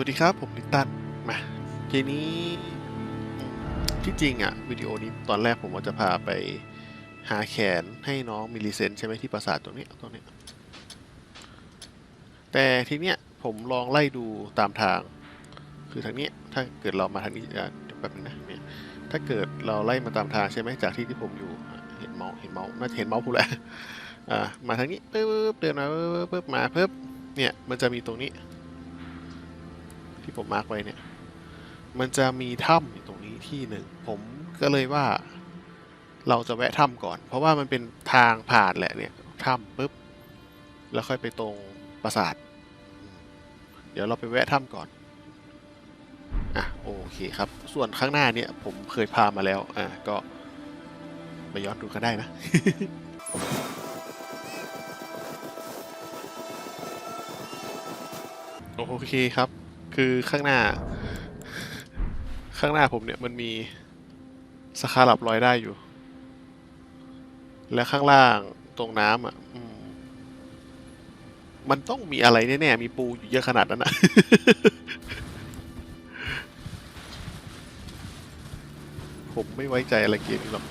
วัสดีครับ ผมลิตตันมาทีนี้ที่จริงอะวิดีโอนี้ตอนแรกผมว่าจะพาไปหาแขนให้น้องมิลิเซนใช่ไหมที่ปราสาทตรงนี้ตรงนี้ แต่ทีเนี้ยผมลองไล่ดูตามทาง คือทางนี้ถ้าเกิดเรามาทางนี้แป๊บนึงนะเนี่ยถ้าเกิดเราไล่มาตามทางใช่ไหมจากที่ที่ผมอยู่เห็นเมาส์เห็นเมาส์น่าจะเห็นเมาส์พูดแหละอ่ามาทางนี้ปึ๊บเดินมาปึ๊บมาปึ๊บเนี่ยมันจะมีตรงนี้ ที่ผมมาร์กไว้เนี่ย มันจะมีถ้ำอยู่ตรงนี้ที่หนึ่ง ผมก็เลยว่า เราจะแวะถ้ำก่อน เพราะว่ามันเป็นทางผ่านแหละเนี่ยถ้ำปุ๊บ แล้วค่อยไปตรงปราสาท เดี๋ยวเราไปแวะถ้ำก่อน อะโอเคครับ ส่วนข้างหน้าเนี่ยผมเคยพามาแล้ว อะก็ไปย้อนดูกันได้นะโอเคครับ คือข้างหน้า ข้างหน้าผมเนี่ยมันมีสคารับลอยได้อยู่ และข้างล่างตรงน้ำอะมันต้องมีอะไรแน่ๆ มีปูอยู่เยอะขนาดนั้นอะผมไม่ไว้ใจอะไรเกมนี้หรอก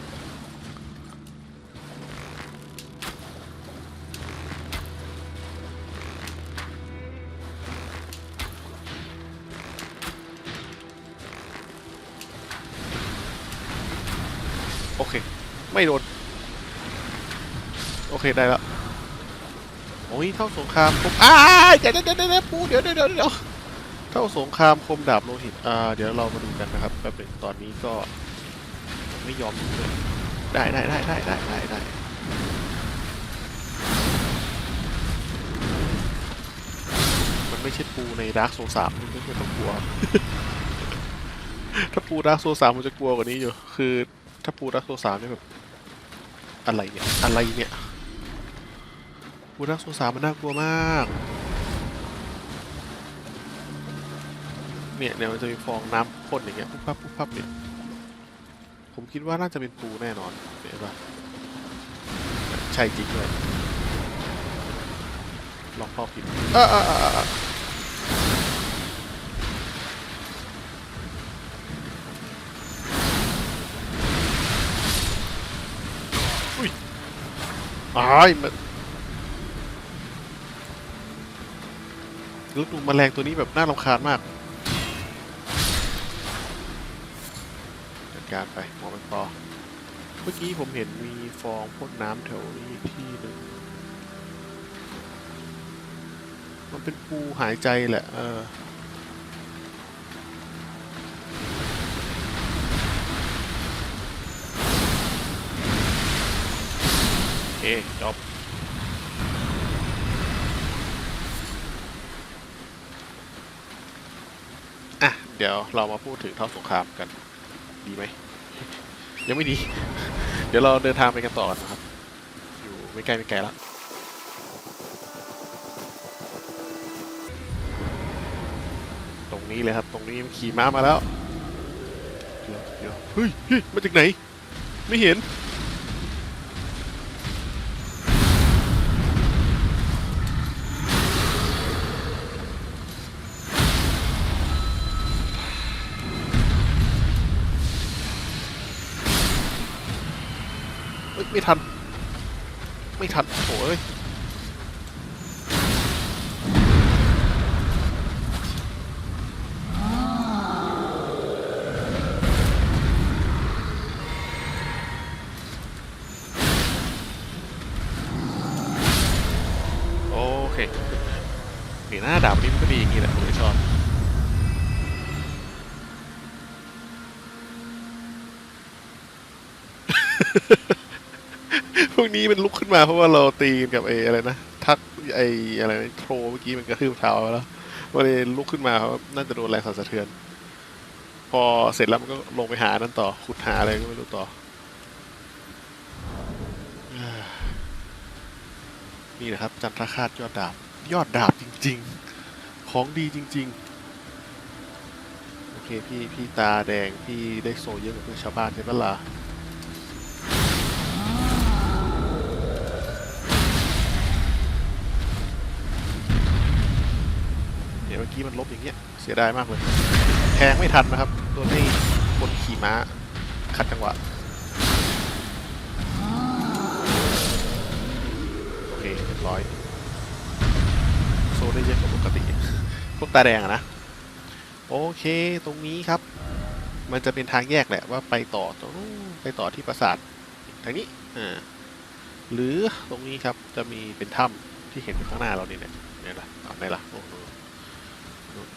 ไม่โดน โอเคได้แล้วโอ้ยเท่าสงครามคมอ้าเดี๋ยวเดี๋ยวเดี๋ยวเดี๋ยวปูเดี๋ยวเดี๋ยวเดี๋ยวเดี๋ยวเท่าสงครามคมดาบโลหิตอ่าเดี๋ยวเรามาดูกันนะครับแป๊บนึงตอนนี้ก็ไม่ยอมเลยได้ได้ได้ได้ได้ได้ได้มันไม่ใช่ปูในดาร์กโซสามมันไม่ต้องกลัว ถ้าปูดาร์กโซสามมันจะกลัวกว่านี้อยู่ คือ ถ้าปูดาร์กโซสามเนี่ยแบบ อะไรเนี่ย อะไรเนี่ยปูดาร์กโซสามมันน่ากลัวมาก เนี่ยเนี่ยมันจะมีฟองน้ำพ่นอย่างเงี้ยปุ๊บปั๊บปุ๊บปั๊บเนี่ย ผมคิดว่าน่าจะเป็นปูแน่นอนเห็นปะใช่จริงเลยลองเข้าผิดอ่าอ่าอ่าอ่าอุ้ย อ้ายมันแล้วดูแมลงตัวนี้แบบน่ารำคาญมากจัดการไปหมอเป็นปอเมื่อกี้ผมเห็นมีฟองพ่นน้ำแถวนี้ที่หนึ่งมันเป็นปูหายใจแหละ เออ เคจบอะ เดี๋ยวเรามาพูดถึงเท่าสงครามกัน ดีไหม ยังไม่ดี เดี๋ยวเราเดินทางไปกันต่อนะครับ อยู่ไม่ไกลไม่ไกลแล้วตรงนี้เลยครับ ตรงนี้ขี่ม้ามาแล้วเดี๋ยวเดี๋ยวเฮ้ยเฮ้ยมาจากไหน ไม่เห็น ไม่ทัน ไม่ทันโอ้ยโอเคหน้าดาบนี้มันก็ดีอย่างนี้แหละผมชอบ พ วกนี้มันลุกขึ้นมาเพราะว่าเราตีกันกับไอ้อะไรนะทักไอ้อะไรนะโทรเมื่อกี้มันกระทืบเท้าแล้วมันเลยลุกขึ้นมาเพราะน่าจะโดนแรงสั่นสะเทือน พอเสร็จแล้วมันก็ลงไปหานั่นต่อขุดหาอะไรก็ไม่รู้ต่อนี่นะครับ จันทรคาตยอดดาบ ยอดดาบจริง ๆ ของดีจริง ๆ โอเคพี่พี่ตาแดง พี่ได้โซเยอะกว่าเพื่อนชาวบ้านใช่ปะล่ะ กี้มันลบอย่างเงี้ยเสียดายมากเลย แทงไม่ทันนะครับ โดนให้คนขี่ม้าขัดจังหวะ โอเคเรียบร้อย โซได้เยอะกว่าปกติ พวกตาแดงอะนะ โอเคตรงนี้ครับ มันจะเป็นทางแยกแหละว่าไปต่อตรงไปต่อที่ปราสาททางนี้อ่าหรือตรงนี้ครับจะมีเป็นถ้ำที่เห็นข้างหน้าเรานี่เนี่ยเนี่ยล่ะเอาไหนล่ะโอ้โหนู่น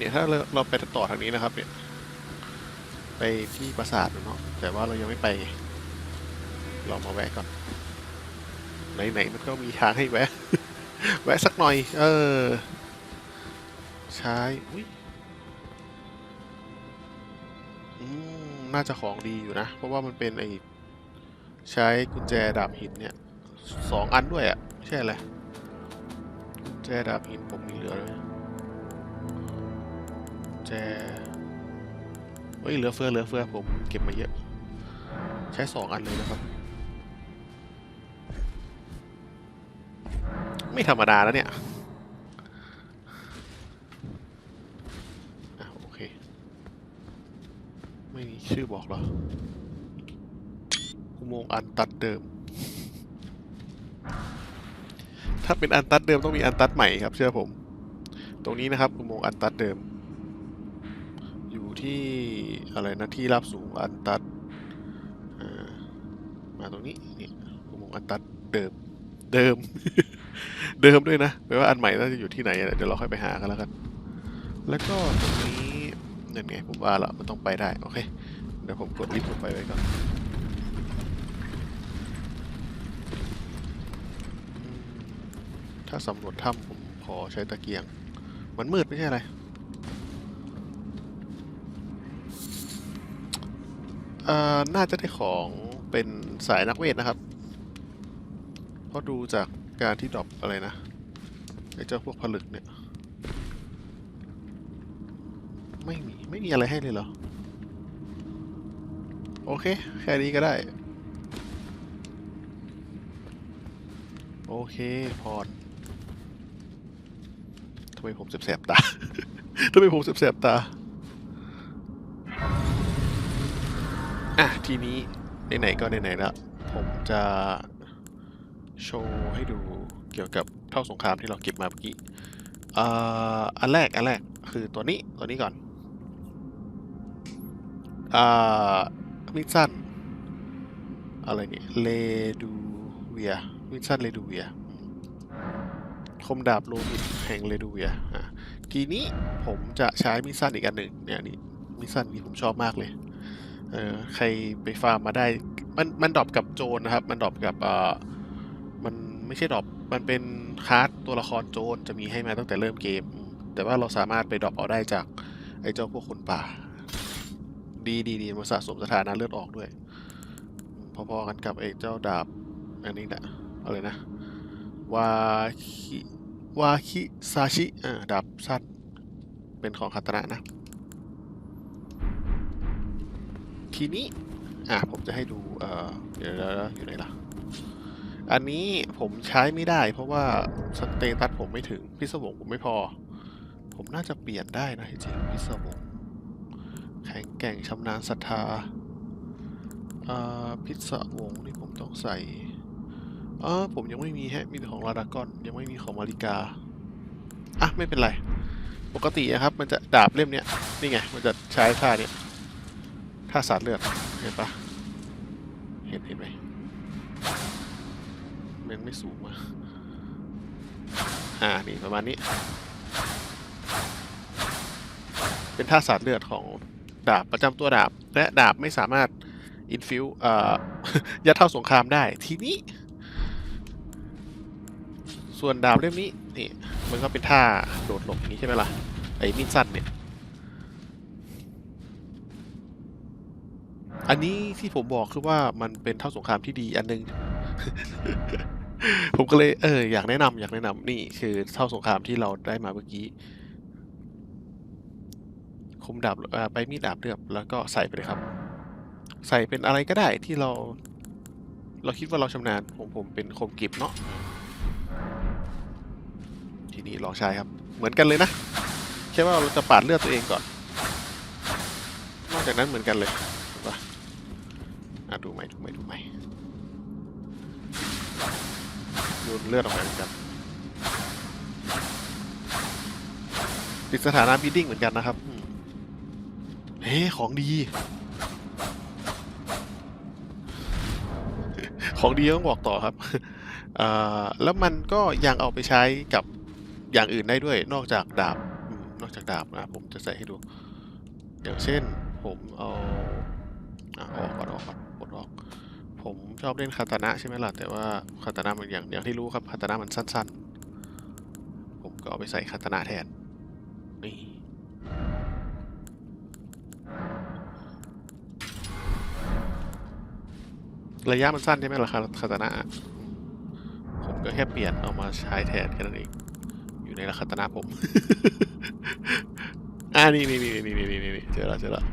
เนี่ยถ้าเราเราไปต่อทางนี้นะครับเนี่ยไปที่ปราสาทเนาะแต่ว่าเรายังไม่ไปไงเรามาแวะก่อนไหนๆมันก็มีทางให้แวะ แวะสักหน่อย เออใช้อุ้ยอืมน่าจะของดีอยู่นะ เพราะว่ามันเป็นไอใช้กุญแจดาบหินเนี่ยสองอันด้วยอะ่ะใช่อะไรกุญแจดาบหินผมมีเหลือเลย แจเฮ้ยเหลือเฟือเหลือเฟือผมเก็บมาเยอะ ใช้สองอันเลยนะครับ ไม่ธรรมดาแล้วเนี่ยอะโอเค ไม่มีชื่อบอกเหรออุโมงค์อันตัดเดิม ถ้าเป็นอันตัดเดิมต้องมีอันตัดใหม่ครับเชื่อผม ตรงนี้นะครับอุโมงค์อันตัดเดิม ที่อะไรนะที่ราบสูงอันตัดมาตรงนี้นี่อุโมงค์อันตัดเดิมเดิม เดิมด้วยนะแปลว่าอันใหม่น่าจะอยู่ที่ไหนอะเดี๋ยวเราค่อยไปหากันแล้วกัน แล้วก็ตรงนี้นั่นไงผมว่าละมันต้องไปได้โอเคเดี๋ยวผมกดลิฟต์ลงไปไว้ก่อนถ้าสำรวจถ้ำผมขอใช้ตะเกียง มันมืดไม่ใช่อะไร เอ่อ น่าจะได้ของเป็นสายนักเวทนะครับ เพราะดูจากการที่ดรอปอะไรนะไอ้เจ้าพวกผลึกเนี่ย ไม่มี ไม่มีอะไรให้เลยเหรอ โอเค แค่นี้ก็ได้ โอเคพรทำไมผมแสบๆตา ทำไมผมแสบๆตา อะทีนี้ไหนๆก็ไหนๆแล้วผมจะโชว์ให้ดูเกี่ยวกับเท่าสงครามที่เราเก็บมาเมื่อกี้ออันแรกอันแรกคือตัวนี้ตัวนี้ก่อนอ่ามิดสั้นอะไรเนี่ยเลดูเวียมิดสั้นเลดูเวียคมดาบโลหิตแห่งเลดูเวียทีนี้ผมจะใช้มิดสั้นอีกอันหนึ่งเนี่ยนี่มิดสั้นนี่ผมชอบมากเลย เออใครไปฟาร์มมาได้ มันมันดรอปกับโจรนะครับ มันดรอปกับเอ่อมันไม่ใช่ดรอปมันเป็นคาร์ดตัวละครโจรจะมีให้มาตั้งแต่เริ่มเกม แต่ว่าเราสามารถไปดรอปเอาได้จากไอ้เจ้าพวกคนป่า ดีดีดีมาสะสมสถานะเลือดออกด้วย พอๆกันกับไอ้เจ้าดาบอันนี้นะอะไรนะวาคิวาคิซาชิอ่าดาบสั้นเป็นของคาตานะนะ ทีนี้ อะผมจะให้ดูเอ่อเดี๋ยวอยู่ไหนล่ะ อันนี้ผมใช้ไม่ได้ เพราะว่าสเตตัสผมไม่ถึงพิศวงผมไม่พอ ผมน่าจะเปลี่ยนได้นะจริงพิศวงแข็งแกร่งชำนาญศรัทธาอ่าพิศวงนี่ผมต้องใส่เออผมยังไม่มีแฮะ มีแต่ของลาดากอน ยังไม่มีของมาริกา อะ ไม่เป็นไร ปกติอะครับ มันจะดาบเล่มเนี้ย นี่ไง มันจะใช้ท่าเนี้ย ท่าสาดเลือด เห็นปะเห็นเห็นไหมมันไม่สูงมาอ่า นี่ประมาณนี้ เป็นท่าสาดเลือดของดาบประจำตัวดาบ และดาบไม่สามารถอินฟิวเอ่อยัดเท่าสงครามได้ ทีนี้ ส่วนดาบเล่มนี้ นี่ มันก็เป็นท่าโดดหลบอย่างนี้ใช่ไหมล่ะ ไอ้มีดสั้นเนี่ย อันนี้ที่ผมบอกคือว่า มันเป็นเท่าสงครามที่ดีอันหนึงผมก็เลย เออ อยากแนะนำ อยากแนะนำ นี่คือเท่าสงครามที่เราได้มาเมื่อกี้ คมดาบ อ่อไปมีดดาบเลือบแล้วก็ใส่ไปเลยครับ ใส่เป็นอะไรก็ได้ที่เรา เราคิดว่าเราชำนาญผมผมเป็นคมกริบเนาะ ทีนี่ลองใช้ครับ เหมือนกันเลยนะ แค่ว่าเราจะปาดเลือดตัวเองก่อน นอกจากนั้นเหมือนกันเลย อะดูไหมดูไหมดูไหมดูเลือดออกมาเหมือนกันติดสถานะบีดดิ้งเหมือนกันนะครับเฮ้ของดี ของดีต้องบอกต่อครับแล้วมันก็ยังเอาไปใช้กับอย่างอื่นได้ด้วย นอกจากดาบนอกจากดาบนะผมจะใส่ให้ดู อย่างเช่นผมเอาออกก่อนออกก่อน ชอบเล่นคาตานะใช่ไหมล่ะแต่ว่าคาตานะมันอย่างอย่างที่รู้ครับคาตานะมันสั้นๆ ผมก็เอาไปใส่คาตานะแทนนี่ระยะมันสั้นใช่ไหมล่ะคาคาตานะผมก็แค่เปลี่ยนเอามาใช้แทนแค่นั้นเองอยู่ในคาตานะผมอ่านี่นี่นี่นี่นี่นี่นี่เจอแล้วเจอแล้ว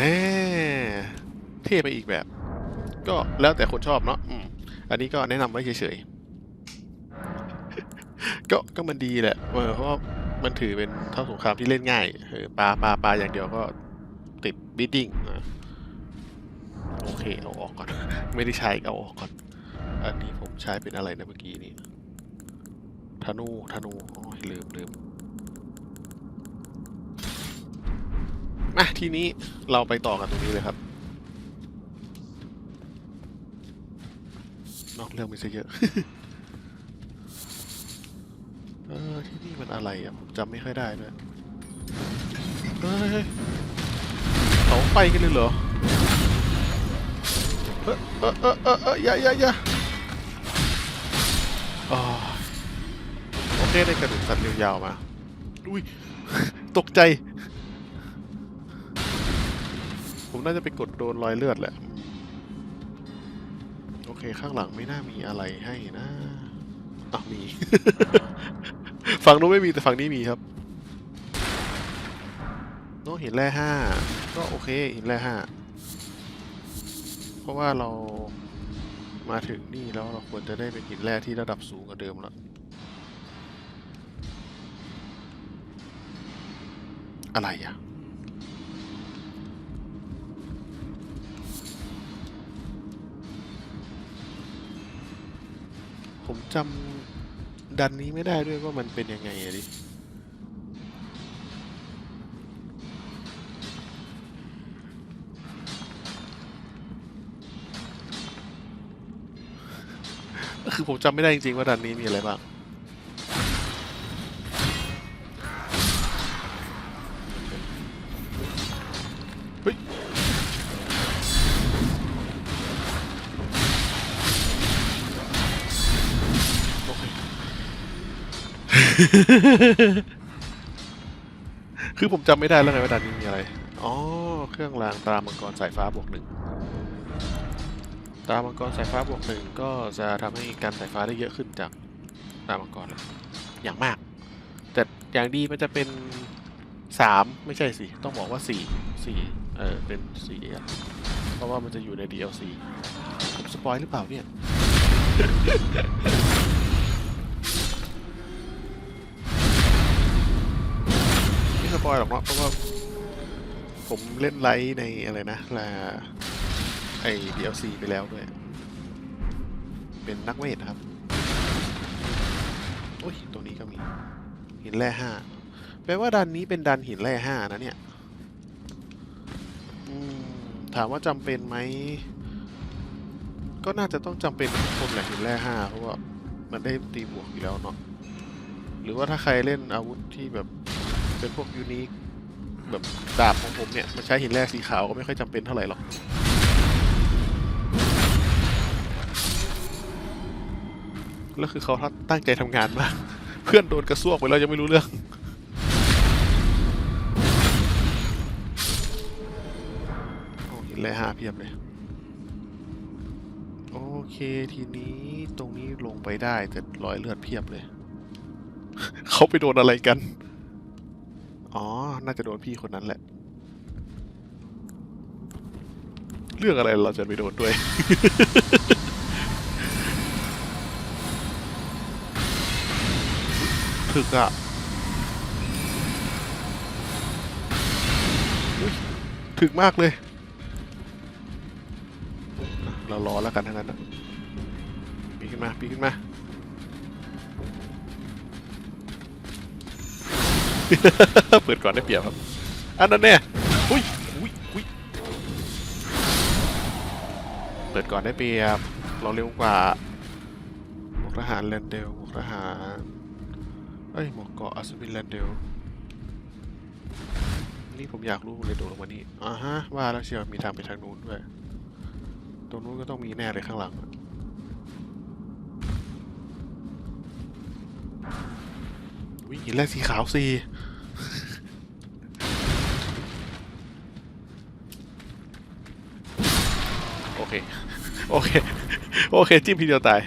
เอ๊ เท่ไปอีกแบบ ก็แล้วแต่คนชอบเนาะอันนี้ก็แนะนำไว้เฉยๆ ก็ก็มันดีแหละเพราะมันถือเป็นเท่าสงครามที่เล่นง่ายเออปลาปลาปลาอย่างเดียวก็ติดบีดดิ้งโอเค เอาออกก่อน ไม่ได้ใช้เอาออกก่อน อันนี้ผมใช้เป็นอะไรนะเมื่อกี้นี่ธนูธนูโอ้ยลืมลืมมาทีนี้เราไปต่อกันตรงนี้เลยครับ นอกเรื่องไปซะเยอะ เออที่นี่มันอะไรอะผมจำไม่ค่อยได้ด้วยเฮ้ยเขาไปกันเลยเหรอ เออเออเออเออเอออย่าอย่าอย่าอ๋อโอเคได้กระดูกสัตว์ยาวๆมา อุ้ย ตกใจ ผมน่าจะไปกดโดนรอยเลือดแหละ ข้างหลังไม่น่ามีอะไรให้นะอะมี ฝั่งนู้นไม่มีแต่ฝั่งนี้มีครับโน้หินแร่ห้าก็โอเคหินแร่ห้าเพราะว่าเรามาถึงนี่แล้วเราควรจะได้เป็นหินแร่ที่ระดับสูงกว่าเดิมแล้วอะไรอะ ผมจำดันนี้ไม่ได้ด้วยว่ามันเป็นยังไงอะดิคือผมจำไม่ได้จริงๆว่าดันนี้มีอะไรบ้าง คือผมจำไม่ได้แล้วไงว่าดันนี้มีอะไร อ๋อ เครื่องรางตรามังกรสายฟ้าบวกหนึ่งตรามังกรสายฟ้าบวกหนึ่งก็จะทำให้การสายฟ้าได้เยอะขึ้นจากตรามังกรเลยอย่างมาก แต่อย่างดีมันจะเป็นสามไม่ใช่สิ ต้องบอกว่าสี่สี่เออเป็นสี่เพราะว่ามันจะอยู่ใน DLC ผมสปอยหรือเปล่าเนี่ย อยหรอกเนาะเพราะว่าผมเล่นไลท์ในอะไรนะลาไอ้ DLC ไปแล้วด้วย เป็นนักเวทนะครับโอ้ย ตัวนี้ก็มี หินแร่ห้าแปลว่าดันนี้เป็นดันหินแร่ห้านะเนี่ยถามว่าจำเป็นไหม ก็น่าจะต้องจำเป็นคนแหละหินแร่ห้าเพราะว่ามันได้ตีบวกอยู่แล้วเนาะหรือว่าถ้าใครเล่นอาวุธที่แบบ เป็นพวกยูนิคแบบดาบของผมเนี่ย มันใช้หินแร่สีขาวก็ไม่ค่อยจำเป็นเท่าไหร่หรอกแล้วคือเขาตั้งใจทำงานมาก เพื่อนโดนกระซวกไปแล้วยังไม่รู้เรื่องโอ้หินแร่ห้าเพียบเลย โอเคทีนี้ตรงนี้ลงไปได้แต่รอยเลือดเพียบเลย เขาไปโดนอะไรกัน อ๋อ น่าจะโดนพี่คนนั้นแหละ เรื่องอะไรเราจะไปโดนด้วย ถึกอะถึกมากเลย เรารอแล้วกันทั้งนั้นนะปีขึ้นมาปีขึ้นมา เปิดก่อนได้เปรียบครับ อันนั้นเนี่ยอุ้ยอุ้ยอุ้ยเปิดก่อนได้เปรียบ เราเร็วกว่าหมวกทหารแลนเดลหมวกทหารเอ้ยหมวกเกาะอัศวินแลนเดลนี่ผมอยากรู้เลยโดดลงมานี่อ่าฮะ ว่าแล้วเชียวมีทางไปทางนู้นด้วย ตรงนู้นก็ต้องมีแน่เลยข้างหลังวิ่งหินแรกสีขาวสีโอ เค โอเค โอเค จิ้มทีเดียวตาย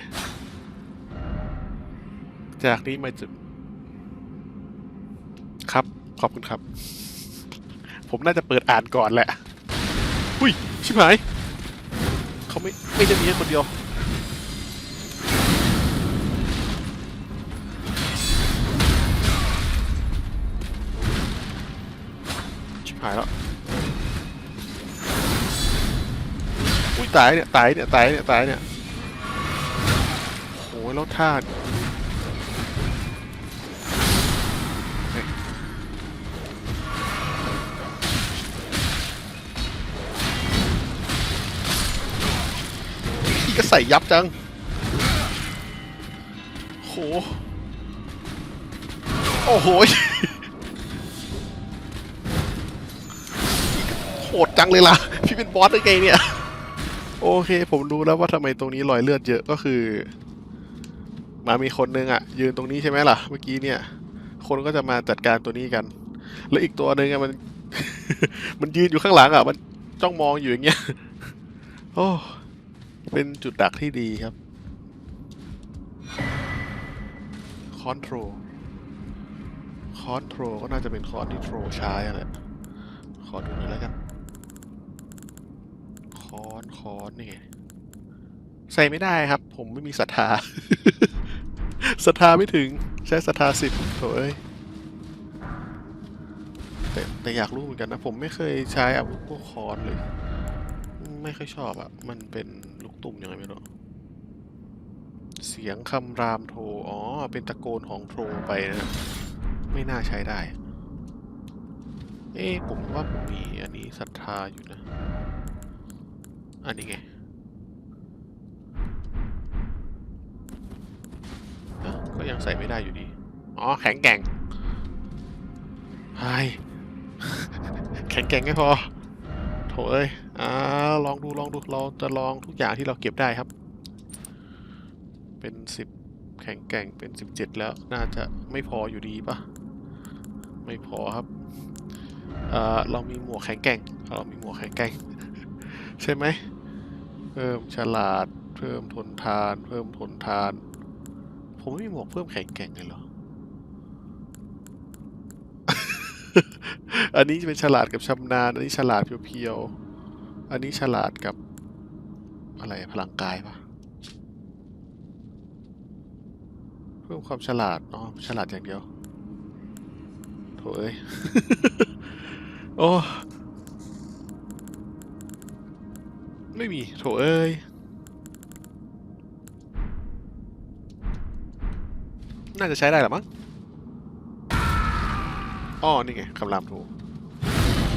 จากนี้มาจุดครับ ขอบคุณครับ ผมน่าจะเปิดอ่านก่อนแหละ อุ้ย ชิบหาย เขาไม่ ไม่จะมีแค่คนเดียวชิบหายแล้ว ตายเนี่ยตายเนี่ยตายเนี่ยตายเนี่ยโอ้ยแล้วท่าพี่ก็ใส่ยับจังโหโอ้โหโหดจังเลยล่ะ พี่เป็นบอสได้ไงเนี่ย โอเค ผมรู้แล้วว่าทำไมตรงนี้รอยเลือดเยอะก็คือ มามีคนนึงอะ ยืนตรงนี้ใช่ไหมล่ะ เมื่อกี้เนี่ย คนก็จะมาจัดการตัวนี้กัน แล้วอีกตัวหนึ่งอะมัน มันยืนอยู่ข้างหลังอะ มันจ้องมองอยู่อย่างเงี้ยโอ้เป็นจุดดักที่ดีครับคอนโทรคอนโทรก็น่าจะเป็นคอนที่โทรใช้อะแหละขอดูหน่อยแล้วกัน คอนคอนนี่ใส่ไม่ได้ครับ ผมไม่มีศรัทธาศรัทธาไม่ถึงใช้ศรัทธาสิบโถเอ้ยแต่แต่อยากรู้เหมือนกันนะ ผมไม่เคยใช้อาวุธพวกคอนเลย ไม่ค่อยชอบอะมันเป็นลูกตุ่มยังไงไม่รู้เสียงคำรามโทอ๋อ เป็นตะโกนของโทรไปนะ ไม่น่าใช้ได้ เอ๊ะผมว่าผมมีอันนี้ศรัทธาอยู่นะ อันนี้ไงก็ยังใส่ไม่ได้อยู่ดี อ๋อ แข็งแกร่งไฮแข็งแกร่งไม่พอ โถเอ้ย อ่า ลองดู ลองดู เราจะลองทุกอย่างที่เราเก็บได้ครับ เป็นสิบแข็งแกร่งเป็นสิบเจ็ดแล้ว น่าจะไม่พออยู่ดีปะไม่พอครับเอ่อเรามีหมวกแข็งแกร่ง เรามีหมวกแข็งแกร่ง ใช่ไหม เพิ่มฉลาด เพิ่มทนทาน เพิ่มทนทาน ผมไม่มีหมวกเพิ่มแข็งแกร่งเลยเหรอ อันนี้จะเป็นฉลาดกับชำนาญ อันนี้ฉลาดเพียวๆ อันนี้ฉลาดกับอะไรพลังกายปะเพิ่มความฉลาดอ๋อฉลาดอย่างเดียวโถเอ้ย โอ้ ไม่มีโถเอ้ย น่าจะใช้ได้หรอมั้งอ้อนี่ไงคำรามโทร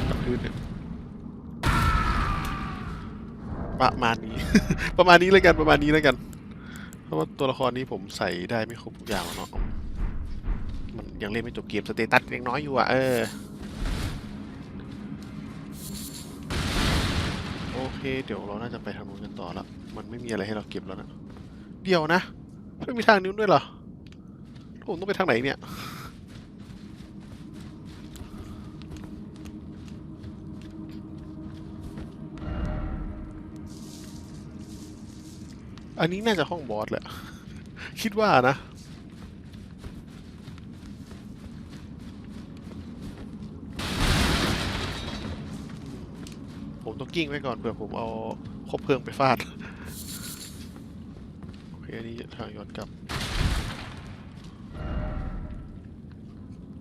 กับพื้นเนี่ยประมาณนี้ ประมาณนี้แล้วกันประมาณนี้แล้วกัน เพราะว่าตัวละครนี้ผมใส่ได้ไม่ครบทุกอย่างเนาะมันยังเล่นไม่จบเกมสเตตัสยังน้อยอยู่อะเออ เคเดี๋ยวเราน่าจะไปทางนู้นกันต่อละ มันไม่มีอะไรให้เราเก็บแล้วนะ เดี๋ยวนะ ไม่มีทางนู้นด้วยเหรอผมต้องไปทางไหนเนี่ย อันนี้น่าจะห้องบอสแหละ คิดว่านะ ผมต้อง กิ้งไว้ก่อนเผื่อผมเอาคบเพลิงไปฟาด โอเค อันนี้ทางย้อนกลับ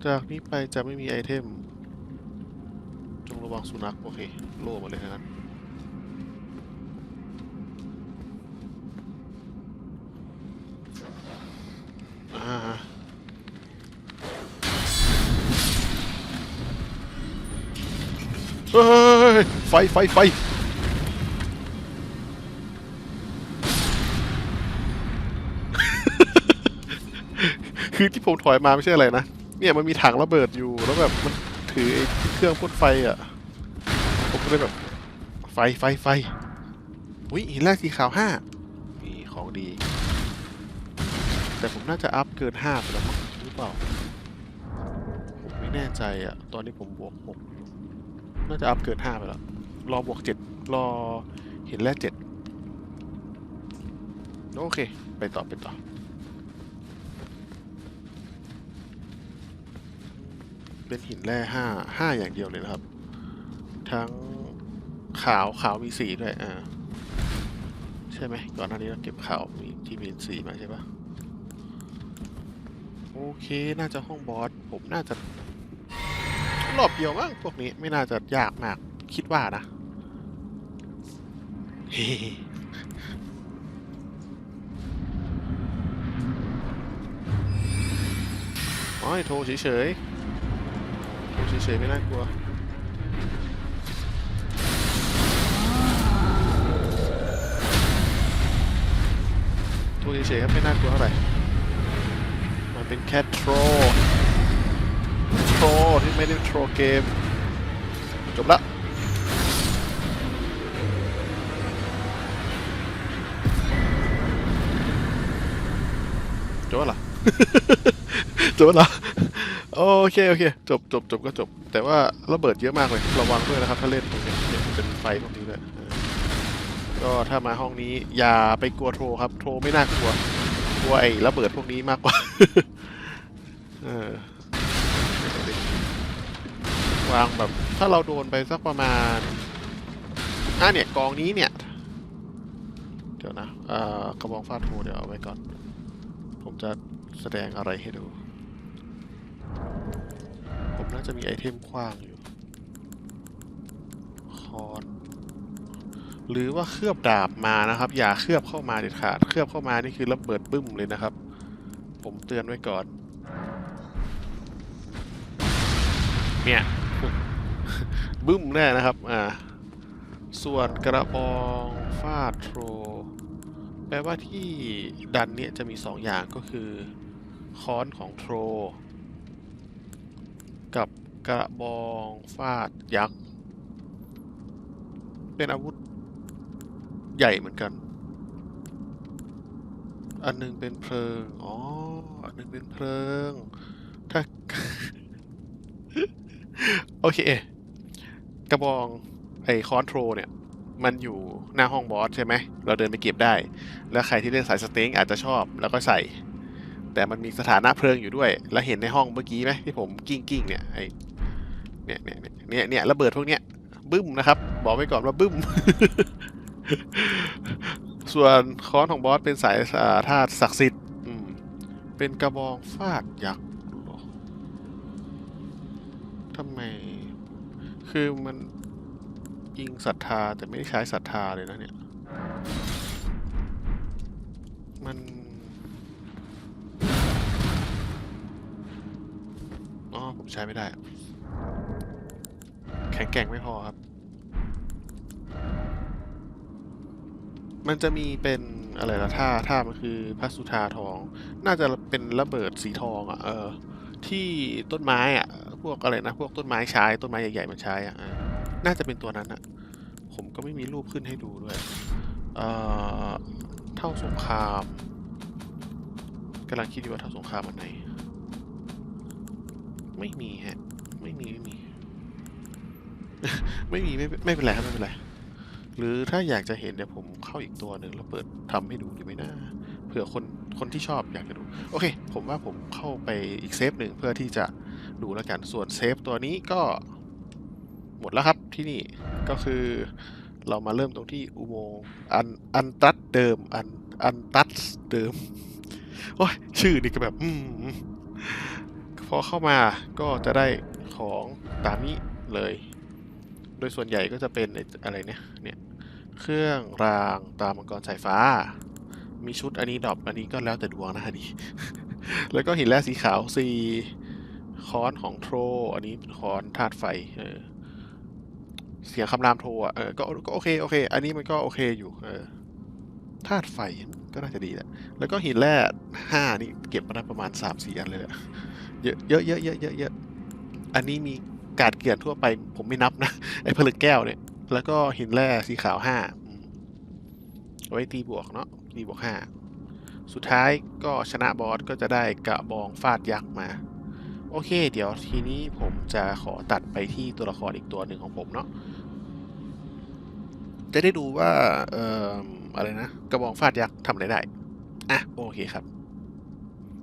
จากนี้ไปจะไม่มีไอเทม จงระวังสุนัข โอเค โล่หมดเลยนะอ่าเฮ้ ยไฟไฟไฟคือที่ผมถอยมาไม่ใช่อะไรนะ เนี่ยมันมีถังระเบิดอยู่แล้วแบบมันถือไอ้เครื่องพ่นไฟอะ ผมก็เลยแบบ ไฟไฟไฟอุ้ยหินแรกสีขาวห้ามีของดี แต่ผมน่าจะอัพเกินห้าไปแล้วมั้งหรือเปล่า ผมไม่แน่ใจอะ ตอนนี้ผมบวกหกอยู่ น่าจะอัพเกินห้าไปแล้ว รอบวกเจ็ดรอหินแรกเจ็ดโอเค ไปต่อ ไปต่อ เป็นหินแร่ห้าห้าอย่างเดียวเลยนะครับ ทั้งขาวขาวมีสีด้วยอ่าใช่ไหมก่อนหน้านี้เราเก็บขาวมีที่มีสีมาใช่ปะโอเค น่าจะห้องบอส ผมน่าจะ รอบเดียวมั้งพวกนี้ไม่น่าจะยากมาก คิดว่านะเฮ้อ๋อโทรเฉยๆโทรเฉยๆไม่น่ากลัวโทรเฉยๆครับไม่น่ากลัวเท่าไหร่มันเป็นแค่โทร รที่ไม่ได้โทรเกม จบละจบแล้วเหรอจบล้วเหรอโอเคโอเคจบจบจบก็จบ แต่ว่าระเบิดเยอะมากเลย ระวังด้วยนะครับ ถ้าเล่นตรงนี้เป็นไฟพวกนี้เลยก็ถ้ามาห้องนี้อย่าไปกลัวโทรครับ โทรไม่น่ากลัวกลัวไอ้ระเบิดพวกนี้มากกว่า เออ วางแบบถ้าเราโดนไปสักประมาณอะเนี่ยกองนี้เนี่ย เดี๋ยวนะเอ่อกระบองฟาดโทเดี๋ยวเอาไว้ก่อน ผมจะแสดงอะไรให้ดู ผมน่าจะมีไอเทมขว้างอยู่คอนหรือว่าเคลือบดาบมานะครับ อย่าเคลือบเข้ามาเด็ดขาด เคลือบเข้ามานี่คือระเบิดบึ้มเลยนะครับ ผมเตือนไว้ก่อน เนี่ย บึ้มแน่นะครับ อ่า ส่วนกระบองฟาดโทร แปลว่าที่ดันเนี่ยจะมีสองอย่างก็คือ ค้อนของโทร กับกระบองฟาดยักษ์ เป็นอาวุธใหญ่เหมือนกัน อันหนึงเป็นเพลิง อ๋อ อันหนึงเป็นเพลิง ถ้า โอเค ระบองไอ้คอนโทรเนี่ย มันอยู่หน้าห้องบอสใช่ไหม เราเดินไปเก็บได้ แล้วใครที่เล่นสายสเต็งอาจจะชอบแล้วก็ใส่ แต่มันมีสถานะเพลิงอยู่ด้วย แล้วเห็นในห้องเมื่อกี้ไหมที่ผมกิ้งกิ้งเนี่ยไอเนี่ยเนี่ยเนี่ยเนี่ยเนี่ยระเบิดพวกเนี้ยบึ้มนะครับ บอกไว้ก่อนว่าบึ้ม ส่วนค้อนของบอสเป็นสายาธาตุศักดิ์สิทธิ์อืมเป็นกระบองฟาดยักษ์ทำไม คือมันยิงศรัทธาแต่ไม่ได้ใช้ศรัทธาเลยนะเนี่ย มันอ๋อผมใช้ไม่ได้ แข็งแกร่งไม่พอครับ มันจะมีเป็นอะไรละท่าท่ามันคือพระสุธาทอง น่าจะเป็นระเบิดสีทองอะเออที่ต้นไม้อะ พวกอะไรนะพวกต้นไม้ใช้ต้นไม้ใหญ่ๆมันใช้อะน่าจะเป็นตัวนั้นอะผมก็ไม่มีรูปขึ้นให้ดูด้วย เอ่อ เท่าสงครามกำลังคิดอยู่ว่าเท่าสงครามอันไหน ไม่มีฮะ ไม่มีไม่มี ไม่มีไม่ไม่เป็นไรครับไม่เป็นไร หรือถ้าอยากจะเห็นเดี๋ยวผมเข้าอีกตัวหนึ่งแล้วเปิดทำให้ดูดีไหมนะเผื่อคนคนที่ชอบอยากจะดู โอเค ผมว่าผมเข้าไปอีกเซฟหนึ่งเพื่อที่จะ ดูแล้วกันส่วนเซฟตัวนี้ก็หมดแล้วครับที่นี่ก็คือเรามาเริ่มตรงที่อุโมงค์อันอันตัดเดิมอันอันตัดเดิมโอ้ยชื่อนี่ก็แบบอืมพอเข้ามาก็จะได้ของตามนี้เลย โดยส่วนใหญ่ก็จะเป็นอะไรเนี่ยเนี่ยเครื่องรางตามังกรสายฟ้า มีชุดอันนี้ดรอปอันนี้ก็แล้วแต่ดวงนะฮะนี่แล้วก็หินแร่สีขาวสี ค้อนของโทร อันนี้เป็นค้อนธาตุไฟ เออ เสียงคำรามโทรอะ เออ ก็ก็โอเค โอเค อันนี้มันก็โอเคอยู่ เออ ธาตุไฟก็น่าจะดีแหละ แล้วก็หินแร่ห้านี่เก็บมาได้ประมาณสามสี่อันเลยแหละ เยอะเยอะเยอะเยอะเยอะเยอะอันนี้มีการเกลื่อนทั่วไป ผมไม่นับนะ ไอ้ผลึกแก้วเนี่ย แล้วก็หินแร่สีขาวห้าอืมเอาไว้ตีบวกเนาะ ตีบวกห้า สุดท้ายก็ชนะบอสก็จะได้กระบองฟาดยักษ์มา โอเค เดี๋ยวทีนี้ผมจะขอตัดไปที่ตัวละครอีกตัวหนึ่งของผมเนาะจะได้ดูว่าเอ่ออะไรนะ กระบองฟาดยักษ์ทำอะไรได้อะโอเคครับ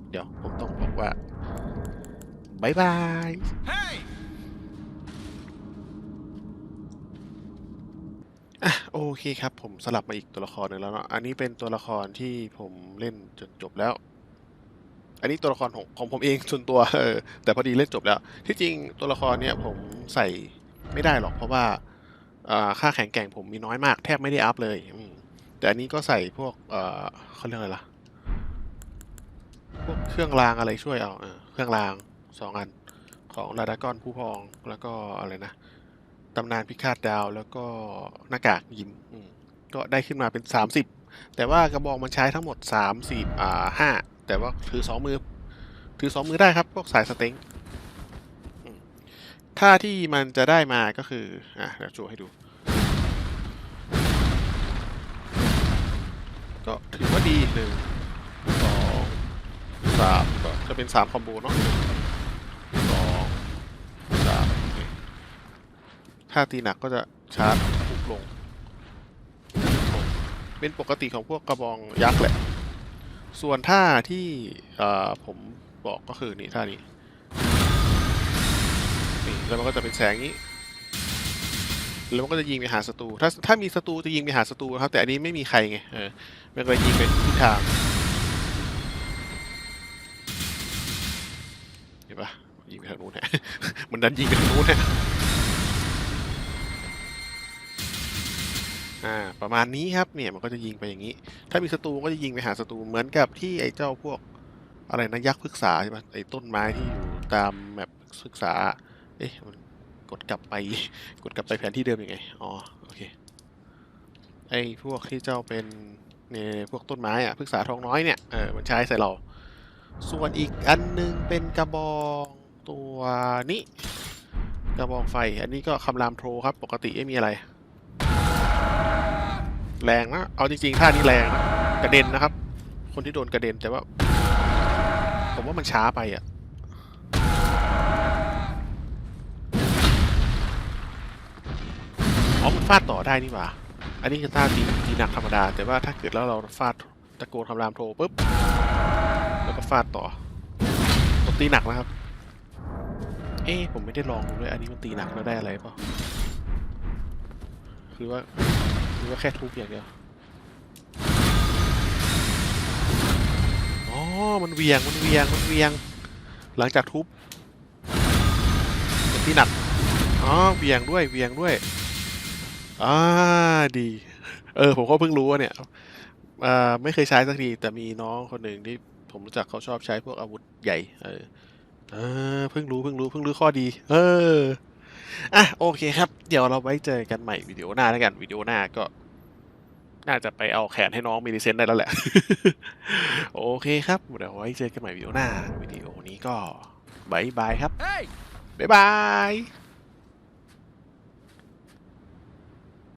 เดี๋ยวผมต้องบอกว่าบายบาย Hey! อะโอเคครับ ผมสลับมาอีกตัวละครหนึ่งแล้วเนาะอันนี้เป็นตัวละครที่ผมเล่นจนจบแล้ว อันนี้ตัวละครของของผมเองส่วนตัวเออแต่พอดีเล่นจบแล้ว ที่จริงตัวละครเนี่ยผมใส่ไม่ได้หรอกเพราะว่าค่าแข็งแกร่งผมมีน้อยมาก แทบไม่ได้อัพเลยแต่อันนี้ก็ใส่พวกเขาเรียกอะไรล่ะพวกเครื่องรางอะไรช่วยเอาเครื่องรางสองอันของลาดากอนผู้พองแล้วก็อะไรนะตำนานพิฆาตดาวแล้วก็หน้ากากยิ้มก็ได้ขึ้นมาเป็น 30 แต่ว่ากระบอกมันใช้ทั้งหมด 3 4อ่าห้า แต่ว่าถือ2มือ ถือ2มือได้ครับ พวกสายสเต็งท่าที่มันจะได้มาก็คือ อะเดี๋ยวให้ดู ก็ถือว่าดีหนึ่งสองสามก็จะเป็น3คอมโบเนาะสองสามถ้าตีหนักก็จะชาร์จทุบลงลง เป็นปกติของพวกกระบองยักษ์แหละ ส่วนท่าที่ผมบอกก็คือนี่ท่านี้นี่แล้วมันก็จะเป็นแสงนี้ แล้วมันก็จะยิงไปหาศัตรู ถ้าถ้ามีศัตรูจะยิงไปหาศัตรูครับ แต่อันนี้ไม่มีใครไง เออมันก็เลยยิงไปทิศทาง เห็นปะยิงไปทางนู้นฮะมันดันยิงไปทางนู้นฮะ อ่าประมาณนี้ครับเนี่ยมันก็จะยิงไปอย่างนี้ ถ้ามีศัตรูก็จะยิงไปหาศัตรูเหมือนกับที่ไอ้เจ้าพวกอะไรนะยักษ์พฤกษาใช่ปะไอ้ต้นไม้ที่อยู่ตามแมปศึกษา เอ๊ะมันกดกลับไปกดกลับไปแผนที่เดิมยังไงอ๋อโอเคไอ้พวกที่เจ้าเป็นเนี่ยพวกต้นไม้อะพฤกษาทองน้อยเนี่ยเออมันใช้ใส่เรา ส่วนอีกอันหนึงเป็นกระบองตัวนี้กระบองไฟ อันนี้ก็คำรามโทรครับปกติไม่มีอะไร แรงนะ เอาจริงๆท่านี้แรงนะกระเด็นนะครับ คนที่โดนกระเด็นแต่ว่า ผมว่ามันช้าไปอะอ๋อมันฟาดต่อได้นี่หว่า อันนี้คือท่าตีตีหนักธรรมดา แต่ว่าถ้าเกิดแล้วเราฟาดตะโกนคำรามโทรปุ๊บ แล้วก็ฟาดต่อผมตีหนักนะครับ เอ๊ผมไม่ได้ลองดูด้วยอันนี้มันตีหนักแล้วได้อะไรเปล่าคือว่า หรือว่าแค่ทุบอย่างเดียว อ๋อ มันเวียง มันเวียง มันเวียง หลังจากทุบเป็นที่หนัก อ๋อ เวียงด้วย เวียงด้วย อ่า ดี เออ ผมก็เพิ่งรู้ว่าเนี่ยอ่าไม่เคยใช้สักที แต่มีน้องคนหนึ่งที่ผมรู้จักเขาชอบใช้พวกอาวุธใหญ่ เออเออเพิ่งรู้ เพิ่งรู้ เพิ่งรู้ข้อดี เอออะโอเคครับ เดี๋ยวเราไว้เจอกันใหม่วิดีโอหน้าแล้วกันวิดีโอหน้าก็ น่าจะไปเอาแขนให้น้องมีลิเซนได้แล้วแหละ โอเคครับ เดี๋ยวไว้เจอกันใหม่วิดีโอหน้า วิดีโอนี้ก็บายบายครับ Hey! บ๊ายบาย